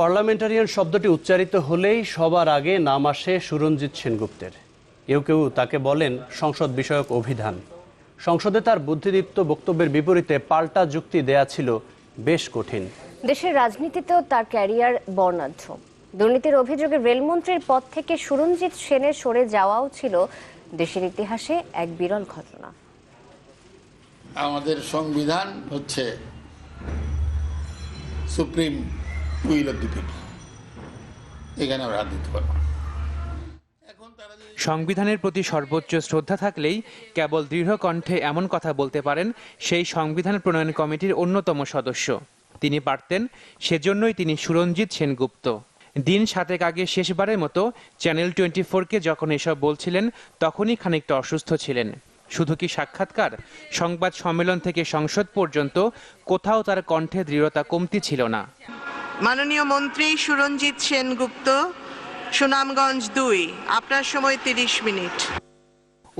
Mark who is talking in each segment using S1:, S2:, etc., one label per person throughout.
S1: Parliamentarian শব্দটি উচ্চারিত হলেই সবার আগে নাম আসে সুরঞ্জিত সেনগুপ্তের। কেউ কেউ তাকে বলেন সংসদ বিষয়ক অভিধান। সংসদে তার বুদ্ধিদীপ্ত বক্তব্যের বিপরীতে পাল্টা যুক্তি দেয়া ছিল বেশ কঠিন।
S2: দেশের রাজনীতিতেও তার ক্যারিয়ার বর্ণাঢ্য। দুর্নীতির অভিযোগে রেলমন্ত্রীর পদ থেকে সুরঞ্জিত সেনের সরে যাওয়াও ছিল দেশের ইতিহাসে এক বিরল ঘটনা।
S3: আমাদের সংবিধান হচ্ছে সুপ্রিম
S4: সংবিধানের প্রতি সর্বোচ্চ শ্রদ্ধা থাকলেই কেবল দৃঢ় কণ্ঠে এমন কথা বলতে পারেন সেই সংবিধান প্রণয়ন কমিটির অন্যতম সদস্য। তিনি পারতেন, সেজন্যই তিনি সুরঞ্জিত সেনগুপ্ত। দিন সাতেক আগে শেষবারের মতো চ্যানেল টোয়েন্টি ফোরকে যখন এসব বলছিলেন, তখনই খানিকটা অসুস্থ ছিলেন। শুধু কি সাক্ষাৎকার? সংবাদ সম্মেলন থেকে সংসদ পর্যন্ত কোথাও তার কণ্ঠে দৃঢ়তা কমতি ছিল না।
S5: মাননীয় মন্ত্রী সুরঞ্জিত সেনগুপ্ত সুনামগঞ্জ দুই আপনার সময় তিরিশ মিনিট।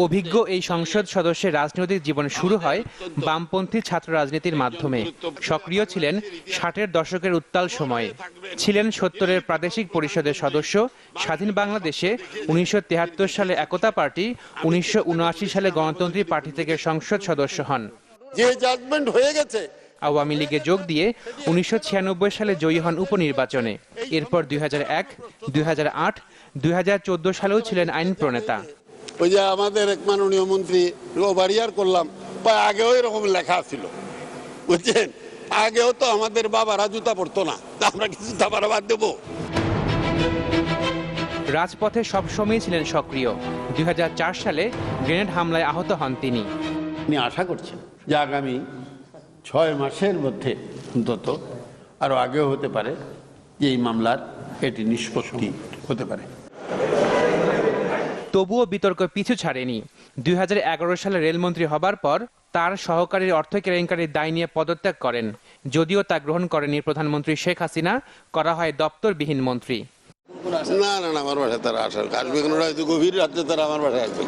S4: অভিজ্ঞ এই সংসদ সদস্যের রাজনৈতিক জীবন শুরু হয় বামপন্থী ছাত্র রাজনীতির মাধ্যমে। সক্রিয় ছিলেন ষাটের দশকের উত্তাল সময়ে। ছিলেন সত্তরের প্রাদেশিক পরিষদের সদস্য স্বাধীন বাংলাদেশে উনিশশো সালে একতা পার্টি উনিশশো উনআশি সালে গণতন্ত্রী পার্টি থেকে সংসদ সদস্য হন।
S3: যে জাজমেন্ট হয়ে গেছে
S4: আওয়ামী লীগে যোগ দিয়ে উনিশশো ছিয়ানব্বই সালে জয়ী হন উপনির্বাচনে। এরপর দুই হাজার এক দুই হাজার আট দুই হাজার চোদ্দ সালেও ছিলেন আইন প্রণেতা।
S3: ওই যে আমাদের এক মাননীয় মন্ত্রী বাড়িয়ার করলাম বা আগেও এরকম লেখা ছিল। বুঝছেন? আগেও তো আমাদের বাবারা জুতা পড়তো না আমরা কি জুতা পারা বাদ দেবো?
S4: রাজপথে সবসময়ই ছিলেন সক্রিয়। দুই হাজার চার সালে গ্রেনেড হামলায় আহত হন তিনি।
S6: তিনি আশা করছেন যে আগামী ছয় মাসের মধ্যে অন্তত আরও আগেও হতে পারে যে এই মামলার এটি নিষ্পত্তি হতে পারে।
S4: তবুও বিতর্ক পিছু ছাড়েনি। দুই হাজার এগারো সালে রেলমন্ত্রী হবার পর তার সহকারীর অর্থ কেলেঙ্কারির দায় নিয়ে পদত্যাগ করেন। যদিও তা গ্রহণ করেনি প্রধানমন্ত্রী শেখ হাসিনা করা হয় দপ্তরবিহীন মন্ত্রী।
S3: না না না আমার বাসায় তারা আসার হয়তো গভীর রাত্রে তারা আমার বাসায় আসবে?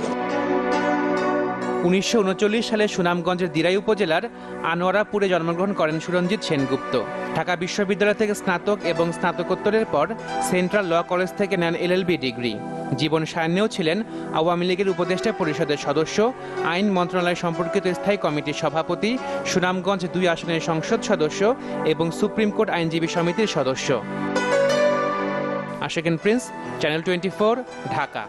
S4: উনিশশো উনচল্লিশ সালে সুনামগঞ্জের দিরাই উপজেলার আনোয়ারাপুরে জন্মগ্রহণ করেন সুরঞ্জিত সেনগুপ্ত। ঢাকা বিশ্ববিদ্যালয় থেকে স্নাতক এবং স্নাতকোত্তরের পর সেন্ট্রাল ল কলেজ থেকে নেন এলএলবি ডিগ্রি। জীবন সায়নেও ছিলেন আওয়ামী লীগের উপদেষ্টা পরিষদের সদস্য, আইন মন্ত্রণালয় সম্পর্কিত স্থায়ী কমিটির সভাপতি, সুনামগঞ্জ দুই আসনের সংসদ সদস্য এবং সুপ্রিম কোর্ট আইনজীবী সমিতির সদস্য। আশেকেন প্রিন্স, চ্যানেল টোয়েন্টি ঢাকা।